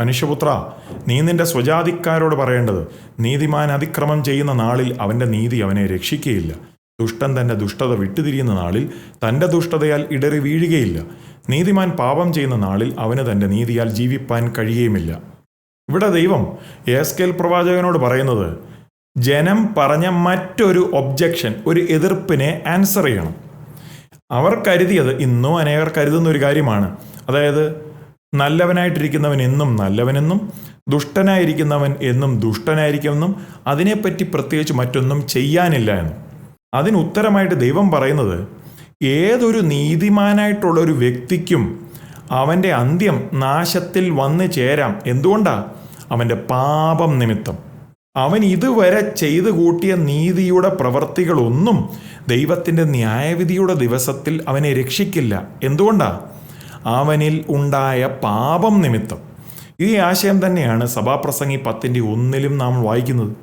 മനുഷ്യപുത്ര നീ നിന്റെ സ്വജാതിക്കാരോട് പറയേണ്ടത് നീതിമാൻ അതിക്രമം ചെയ്യുന്ന നാളിൽ അവന്റെ നീതി അവനെ രക്ഷിക്കുകയില്ല ദുഷ്ടൻ തന്റെ ദുഷ്ടത വിട്ടുതിരിയുന്ന നാളിൽ തന്റെ ദുഷ്ടതയാൽ ഇടറി വീഴുകയില്ല. നീതിമാൻ പാപം ചെയ്യുന്ന നാളിൽ അവന് തന്റെ നീതിയാൽ ജീവിപ്പാൻ കഴിയുകയുമില്ല. ഇവിടെ ദൈവം ഏസ്കേൽ പ്രവാചകനോട് പറയുന്നത് ജനം പറഞ്ഞ മറ്റൊരു ഒബ്ജക്ഷൻ ഒരു എതിർപ്പിനെ ആൻസർ ചെയ്യണം. അവർ കരുതിയത് ഇന്നും അനേകർ കരുതുന്ന ഒരു കാര്യമാണ്. അതായത് നല്ലവനായിട്ടിരിക്കുന്നവൻ എന്നും നല്ലവനെന്നും ദുഷ്ടനായിരിക്കുന്നവൻ എന്നും ദുഷ്ടനായിരിക്കുമെന്നും അതിനെപ്പറ്റി പ്രത്യേകിച്ച് മറ്റൊന്നും ചെയ്യാനില്ല എന്നും. അതിന് ഉത്തരമായിട്ട് ദൈവം പറയുന്നത് ഏതൊരു നീതിമാനായിട്ടുള്ള ഒരു വ്യക്തിക്കും അവന്റെ അന്ത്യം നാശത്തിൽ വന്നു ചേരാം. എന്തുകൊണ്ടാണ് അവന്റെ പാപം നിമിത്തം. അവൻ ഇതുവരെ ചെയ്തു കൂട്ടിയ നീതിയുടെ പ്രവർത്തികളൊന്നും ദൈവത്തിന്റെ ന്യായവിധിയുടെ ദിവസത്തിൽ അവനെ രക്ഷിക്കില്ല. എന്തുകൊണ്ടാ? അവനിൽ ഉണ്ടായ പാപം നിമിത്തം. ഈ ആശയം തന്നെയാണ് സഭാപ്രസംഗി പത്തിന്റെ ഒന്നിലും നാം വായിക്കുന്നത്.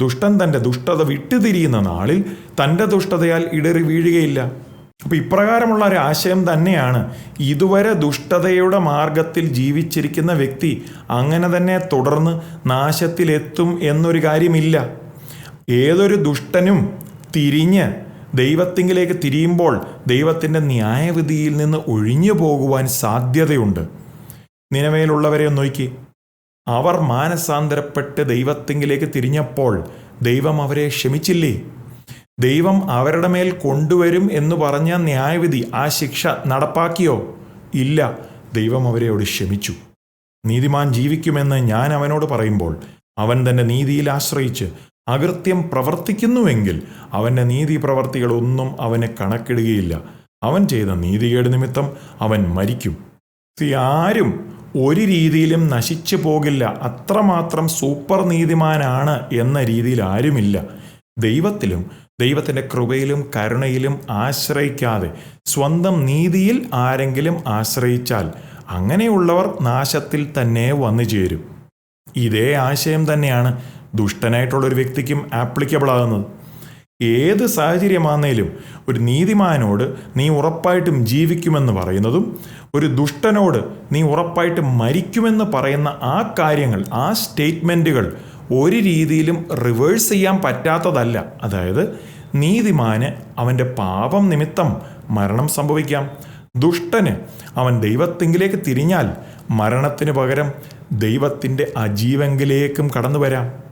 ദുഷ്ടൻ തന്റെ ദുഷ്ടത വിട്ടുതിരിയുന്ന നാളിൽ തന്റെ ദുഷ്ടതയാൽ ഇടറി വീഴുകയില്ല. അപ്പോൾ ഇപ്രകാരമുള്ള ഒരു ആശയം തന്നെയാണ് ഇതുവരെ ദുഷ്ടതയുടെ മാർഗത്തിൽ ജീവിച്ചിരിക്കുന്ന വ്യക്തി അങ്ങനെ തന്നെ തുടർന്ന് നാശത്തിലെത്തും എന്നൊരു കാര്യമില്ല. ഏതൊരു ദുഷ്ടനും തിരിഞ്ഞ് ദൈവത്തിങ്കിലേക്ക് തിരിയുമ്പോൾ ദൈവത്തിന്റെ ന്യായവിധിയിൽ നിന്ന് ഒഴിഞ്ഞു പോകുവാൻ സാധ്യതയുണ്ട്. നിലമേലുള്ളവരെ നോക്കി. അവർ മാനസാന്തരപ്പെട്ട് ദൈവത്തിങ്കിലേക്ക് തിരിഞ്ഞപ്പോൾ ദൈവം അവരെ ക്ഷമിച്ചില്ലേ? ദൈവം അവരുടെ മേൽ കൊണ്ടുവരും എന്ന് പറഞ്ഞ ന്യായവിധി ആ ശിക്ഷ നടപ്പാക്കിയോ? ഇല്ല. ദൈവം അവരെയോട് ക്ഷമിച്ചു. നീതിമാൻ ജീവിക്കുമെന്ന് ഞാൻ അവനോട് പറയുമ്പോൾ അവൻ തന്റെ നീതിയിൽ ആശ്രയിച്ച് അകൃത്യം പ്രവർത്തിക്കുന്നുവെങ്കിൽ അവന്റെ നീതി പ്രവർത്തികളൊന്നും അവന് കണക്കിടുകയില്ല. അവൻ ചെയ്ത നീതികേട് നിമിത്തം അവൻ മരിക്കും. സി ആരും ഒരു രീതിയിലും നശിച്ചു പോകില്ല. അത്രമാത്രം സൂപ്പർ നീതിമാനാണ് എന്ന രീതിയിൽ ആരുമില്ല. ദൈവത്തിലും ദൈവത്തിന്റെ കൃപയിലും കരുണയിലും ആശ്രയിക്കാതെ സ്വന്തം നീതിയിൽ ആരെങ്കിലും ആശ്രയിച്ചാൽ അങ്ങനെയുള്ളവർ നാശത്തിൽ തന്നെ വന്നു ചേരും ഇതേ ആശയം തന്നെയാണ് ദുഷ്ടനായിട്ടുള്ള ഒരു വ്യക്തിക്കും ആപ്ലിക്കബിൾ ആകുന്നത്. ഏത് സാഹചര്യമാണെങ്കിലും ഒരു നീതിമാനോട് നീ ഉറപ്പായിട്ടും ജീവിക്കുമെന്ന് പറയുന്നതും ഒരു ദുഷ്ടനോട് നീ ഉറപ്പായിട്ടും മരിക്കുമെന്ന് പറയുന്ന ആ കാര്യങ്ങൾ ആ സ്റ്റേറ്റ്മെന്റുകൾ ഒരു രീതിയിലും റിവേഴ്സ് ചെയ്യാൻ പറ്റാത്തതല്ല. അതായത് നീതിമാന് അവന്റെ പാപം നിമിത്തം മരണം സംഭവിക്കാം. ദുഷ്ടന് അവൻ ദൈവത്തെങ്കിലേക്ക് തിരിഞ്ഞാൽ മരണത്തിന് പകരം ദൈവത്തിന്റെ അജീവെങ്കിലേക്കും കടന്നു വരാം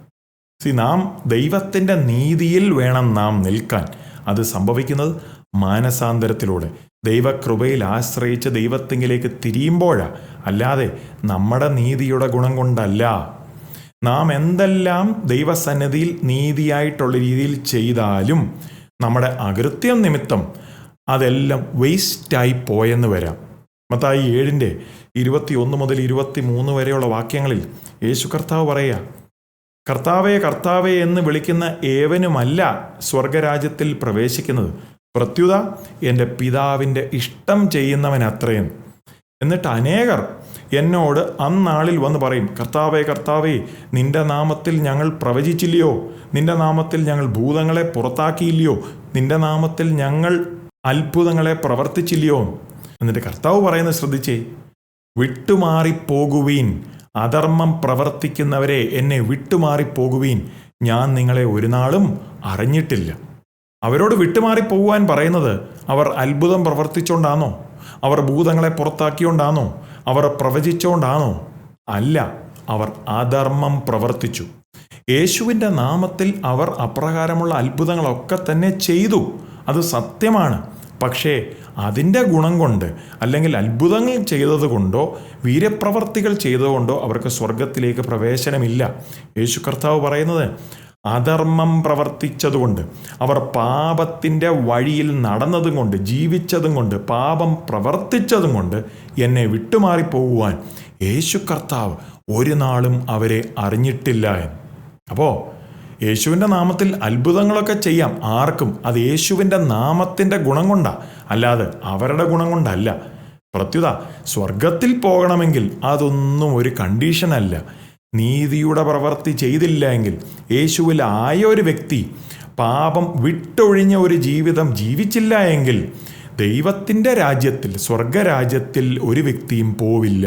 സി നാം ദൈവത്തിന്റെ നീതിയിൽ വേണം നാം നിൽക്കാൻ. അത് സംഭവിക്കുന്നത് മാനസാന്തരത്തിലൂടെ. ദൈവകൃപയിൽ ആശ്രയിച്ച് ദൈവത്തിങ്കിലേക്ക് തിരിയുമ്പോഴാ. അല്ലാതെ നമ്മുടെ നീതിയുടെ ഗുണം കൊണ്ടല്ല. നാം എന്തെല്ലാം ദൈവസന്നിധിയിൽ നീതിയായിട്ടുള്ള രീതിയിൽ ചെയ്താലും നമ്മുടെ അകൃത്യം നിമിത്തം അതെല്ലാം വേസ്റ്റായി പോയെന്ന് വരാം. മത്തായി ഏഴിന്റെ ഇരുപത്തി ഒന്ന് മുതൽ ഇരുപത്തി മൂന്ന് വരെയുള്ള വാക്യങ്ങളിൽ യേശു കർത്താവ് പറയുക കർത്താവെ കർത്താവെ എന്ന് വിളിക്കുന്ന ഏവനുമല്ല സ്വർഗരാജ്യത്തിൽ പ്രവേശിക്കുന്നത്. പ്രത്യുത എന്റെ പിതാവിന്റെ ഇഷ്ടം ചെയ്യുന്നവൻ അത്രയും. എന്നിട്ട് അനേകർ എന്നോട് അന്നാളിൽ വന്ന് പറയും കർത്താവേ കർത്താവേ നിന്റെ നാമത്തിൽ ഞങ്ങൾ പ്രവചിച്ചില്ലയോ? നിന്റെ നാമത്തിൽ ഞങ്ങൾ ഭൂതങ്ങളെ പുറത്താക്കിയില്ലയോ? നിന്റെ നാമത്തിൽ ഞങ്ങൾ അത്ഭുതങ്ങളെ പ്രവർത്തിച്ചില്ലയോ? എന്നിട്ട് കർത്താവ് പറയുന്നത് ശ്രദ്ധിച്ചേ വിട്ടുമാറിപ്പോകുവീൻ അധർമ്മം പ്രവർത്തിക്കുന്നവരെ എന്നെ വിട്ടുമാറിപ്പോകുവീൻ ഞാൻ നിങ്ങളെ ഒരു നാളും അറിഞ്ഞിട്ടില്ല. അവരോട് വിട്ടുമാറിപ്പോകുവാൻ പറയുന്നത് അവർ അത്ഭുതം പ്രവർത്തിച്ചുകൊണ്ടാണോ അവർ ഭൂതങ്ങളെ പുറത്താക്കിയോണ്ടാണോ അവർ പ്രവചിച്ചുകൊണ്ടാണോ അല്ല അവർ അധർമ്മം പ്രവർത്തിച്ചു. യേശുവിന്റെ നാമത്തിൽ അവർ അപ്രകാരമുള്ള അത്ഭുതങ്ങളൊക്കെ തന്നെ ചെയ്തു. അത് സത്യമാണ്. പക്ഷേ അതിന്റെ ഗുണം കൊണ്ട് അല്ലെങ്കിൽ അത്ഭുതങ്ങൾ ചെയ്തതുകൊണ്ടോ വീരപ്രവർത്തികൾ ചെയ്തതുകൊണ്ടോ അവർക്ക് സ്വർഗത്തിലേക്ക് പ്രവേശനമില്ല. യേശു കർത്താവ് പറയുന്നത് അധർമ്മം പ്രവർത്തിച്ചതുകൊണ്ട് അവർ പാപത്തിന്റെ വഴിയിൽ നടന്നതും കൊണ്ട് ജീവിച്ചതും കൊണ്ട് പാപം പ്രവർത്തിച്ചതും കൊണ്ട് എന്നെ വിട്ടുമാറിപ്പോകുവാൻ യേശു കർത്താവ് ഒരു നാളും അവരെ അറിഞ്ഞിട്ടില്ല എന്ന്. അപ്പോൾ യേശുവിന്റെ നാമത്തിൽ അത്ഭുതങ്ങളൊക്കെ ചെയ്യാം. ആർക്കും അത് യേശുവിന്റെ നാമത്തിന്റെ ഗുണം കൊണ്ടാണ് അല്ലാതെ അവരുടെ ഗുണം കൊണ്ടല്ല. പ്രത്യുത സ്വർഗത്തിൽ പോകണമെങ്കിൽ അതൊന്നും ഒരു കണ്ടീഷനല്ല നീതിയുടെ പ്രവൃത്തി ചെയ്തില്ല എങ്കിൽ യേശുവിലായ ഒരു വ്യക്തി പാപം വിട്ടൊഴിഞ്ഞ ഒരു ജീവിതം ജീവിച്ചില്ല എങ്കിൽ ദൈവത്തിന്റെ രാജ്യത്തിൽ സ്വർഗരാജ്യത്തിൽ ഒരു വ്യക്തിയും പോവില്ല.